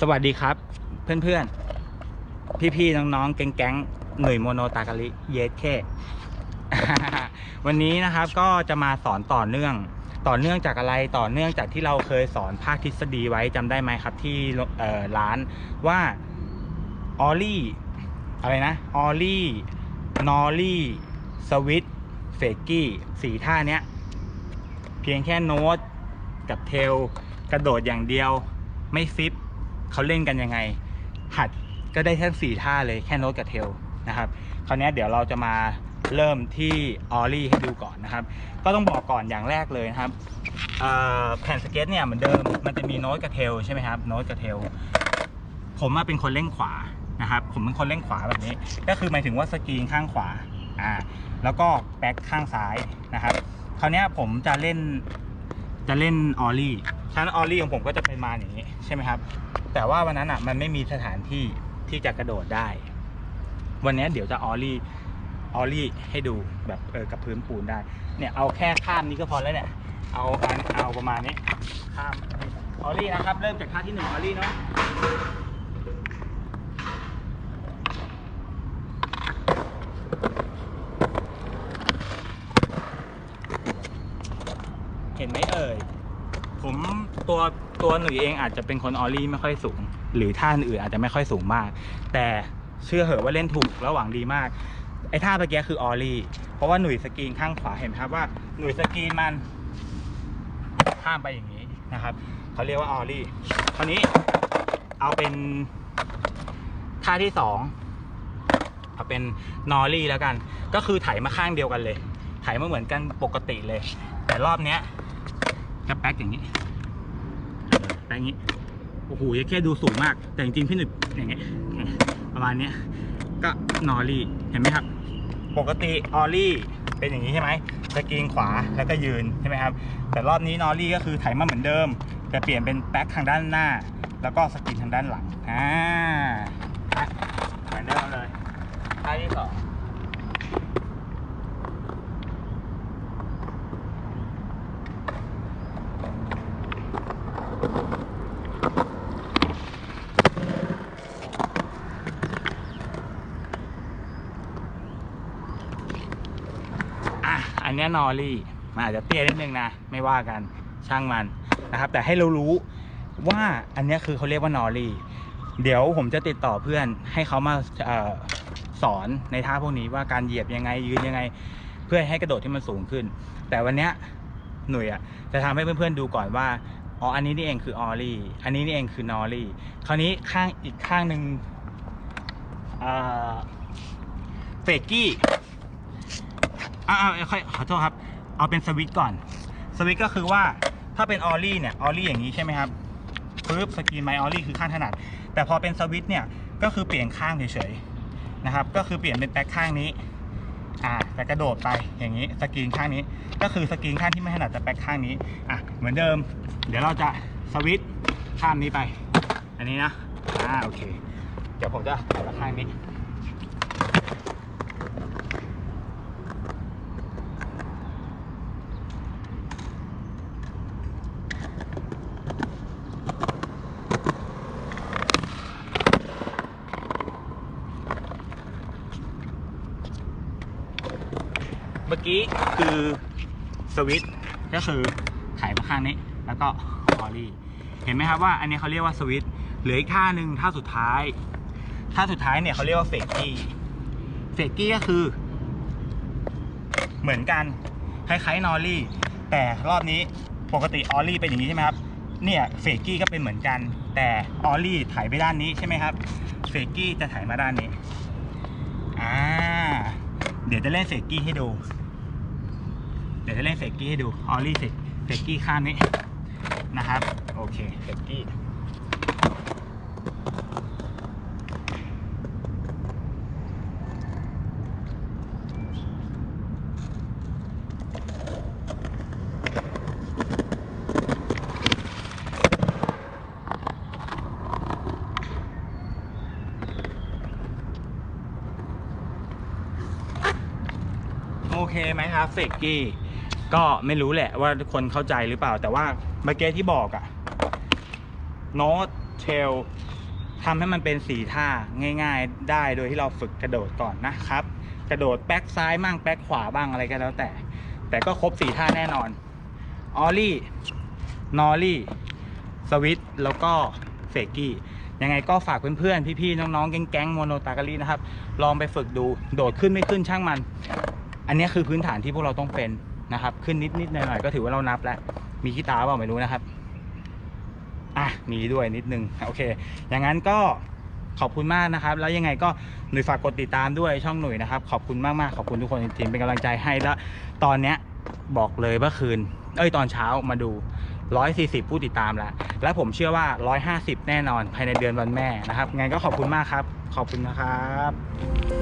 สวัสดีครับ เพื่อนๆ พี่ๆ น้องๆ แก๊งๆ หน่วยโมโนตากาลิเยสเควันนี้นะครับก็จะมาสอนต่อเนื่อง ต่อเนื่องจากอะไรต่อเนื่องจากที่เราเคยสอนภาคทฤษฎีไว้จำได้ไหมครับที่ร้านว่าออลี่อะไรนะออลี่นอลี่สวิตเฟกกี้สี่ท่าเนี้ย เพียงแค่โน้ตกับเทลกระโดดอย่างเดียวไม่ฟิป เขาเล่นกันยังไง หัดก็ได้แค่สี่ท่าเลยแค่โน้ตกับเทลนะครับคราวนี้เดี๋ยวเราจะมาเริ่มที่ออลี่ให้ดูก่อนนะครับ ก็ต้องบอกก่อนอย่างแรกเลยนะครับแผ่นสเก็ตเนี่ยเหมือนเดิมมันจะมีโน้ตกับเทลใช่ไหมครับโน้ตกับเทลผมมาเป็นคนเล่นขวานะครับ ผมเป็นคนเล่นขวาแบบนี้ ก็คือหมายถึงว่าสกรีนข้างขวาอ่าแล้วก็แบ็คข้างซ้ายนะครับคราวนี้ผมจะเล่น จะเล่นออลลี่ชั้นออลลี่ของผมก็จะเป็นมาอย่างนี้ใช่ไหมครับ แต่ว่าวันนั้นอะมันไม่มีสถานที่ที่จะกระโดดได้ วันนี้เดี๋ยวจะออลลี่ออลลี่ให้ดูแบบเออกับพื้นปูนได้ เนี่ยเอาแค่ข้ามนี้ก็พอแล้วเนี่ย เอาอันเอาประมาณนี้ข้ามออลลี่นะครับ เริ่มจากท่าที่หนึ่งออลลี่เนาะ เอ่ยผมตัวตัวหนุ่ยเองอาจจะเป็นคนออลลี่ไม่ค่อยสูง หรือท่าอื่นอาจจะไม่ค่อยสูงมาก แต่เชื่อเหอะว่าเล่นถูกและหวังดีมาก ไอ้ท่าเมื่อกี้คือออลลี่เพราะว่าหนุ่ยสกรีนข้างขวาเห็นครับว่าหนุ่ยสกรีนมันข้ามไปอย่างนี้นะครับเขาเรียกว่าออลลี่คราวนี้เอาเป็นท่าที่สองเอาเป็นนอรี่แล้วกัน ก็คือไถมาข้างเดียวกันเลย ไถมาเหมือนกันปกติเลย แต่รอบเนี้ย จะแป๊กอย่างนี้แป๊กอย่างนี้โอ้โหยแค่ดูสูงมาก แต่จริงๆพี่หนุ่ยอย่างเงี้ยประมาณนี้ก็นอรี่เห็นไหมครับ ปกติออลลี่เป็นอย่างนี้ใช่ไหมสกรีนขวาแล้วก็ยืนใช่ไหมครับ แต่รอบนี้นอรี่ก็คือไถมาเหมือนเดิม แต่เปลี่ยนเป็นแป๊กทางด้านหน้า แล้วก็สกรีนทางด้านหลังอ่าเหมือนเดิมเลยท่าที่สอง อันนี้นอรี่มันอาจจะเตี้ยนิดนึงนะไม่ว่ากันช่างมันนะครับ แต่ให้เรารู้ว่าอันนี้คือเขาเรียกว่านอรี่เดี๋ยวผมจะติดต่อเพื่อนให้เขามาออสอนในท่าพวกนี้ว่าการเหยียบยังไงยืนยังไง เพื่อให้กระโดดที่มันสูงขึ้น แต่วันนี้หนุ่ยอะจะทำให้เพื่อนๆดูก่อนว่าอ๋ออันนี้นี่เองคือออลี่อันนี้นี่เองคือนอรี่คราวนี้ข้างอีกข้างหนึ่งเฟกกี้ อ่าค่อยขอโทษครับ เอาเป็นสวิตก่อน สวิตก็คือว่าถ้าเป็นออลลี่เนี่ยออลลี่อย่างนี้ใช่ไหมครับปึ๊บสกรีนไมออลลี่คือข้างถนัด แต่พอเป็นสวิตเนี่ยก็คือเปลี่ยนข้างเฉยๆนะครับ ก็คือเปลี่ยนเป็นแบ็คข้างนี้อ่าแต่กระโดดไปอย่างนี้สกรีนข้างนี้ ก็คือสกรีนข้างที่ไม่ถนัดจะแบ็คข้างนี้อะเหมือนเดิม เดี๋ยวเราจะสวิตข้ามนี้ไป อันนี้นะอ่าโอเค เดี๋ยวผมจะไปข้างนี้ เมื่อกี้คือสวิตก็คือไขมาข้างนี้ แล้วก็ออลลี่เห็นไหมครับว่าอันนี้เขาเรียกว่าสวิตเหลืออีกท่าหนึ่งท่าสุดท้ายท่าสุดท้ายเนี่ยเขาเรียกว่าเฟกกี้เฟกกี้ก็คือ เหมือนกันคล้ายๆนอลลี่แต่รอบนี้ปกติออลลี่เป็นอย่างนี้ใช่ไหมครับเนี่ยเฟกกี้ก็เป็นเหมือนกัน แต่ออลลี่ถ่ายไปด้านนี้ใช่ไหมครับเฟกกี้จะถ่ายมาด้านนี้อ่าเดี๋ยวจะเล่นเฟกกี้ให้ดู ดี๋ยวจะเล่นเฟกกี้ให้ดูออลลี่เฟกเฟกกี้ข้างนี้นะครับ โอเคเฟกกี้โอเคไหมครับเฟกกี้ ก็ไม่รู้แหละว่าทุกคนเข้าใจหรือเปล่า แต่ว่าเมื่อกี้ที่บอกอะโน้ตเทลทำให้มันเป็นสีท่าง่าย ๆ ได้โดยที่เราฝึกกระโดดก่อนนะครับ กระโดดแบ็กซ้ายบ้างแบ็กขวาบ้างอะไรก็แล้วแต่ แต่ก็ครบสี่ท่าแน่นอนออลลี่นอรี่สวิตแล้วก็เฟกกี้ยังไงก็ฝากเพื่อนๆ พี่ๆ น้องๆ แก๊งๆโมโนตาการีนะครับ ลองไปฝึกดู โดดขึ้นไม่ขึ้นช่างมัน อันนี้คือพื้นฐานที่พวกเราต้องเป็น นะครับ ขึ้นนิดๆหน่อยๆก็ถือว่าเรานับแล้ว มีขี้ตาเปล่าไม่รู้นะครับ อะ มีด้วยนิดนึง โอเค อย่างนั้นก็ขอบคุณมากนะครับ แล้วยังไงก็หนุ่ยฝากกดติดตามด้วยช่องหนุ่ยนะครับ ขอบคุณมากๆขอบคุณทุกคนจริงๆเป็นกำลังใจให้แล้ว ตอนเนี้ยบอกเลยเมื่อคืน เอ้ยตอนเช้ามาดู 140 ผู้ติดตามแล้ว และผมเชื่อว่า 150 แน่นอนภายในเดือนวันแม่นะครับไงก็ขอบคุณมากครับ ขอบคุณนะครับ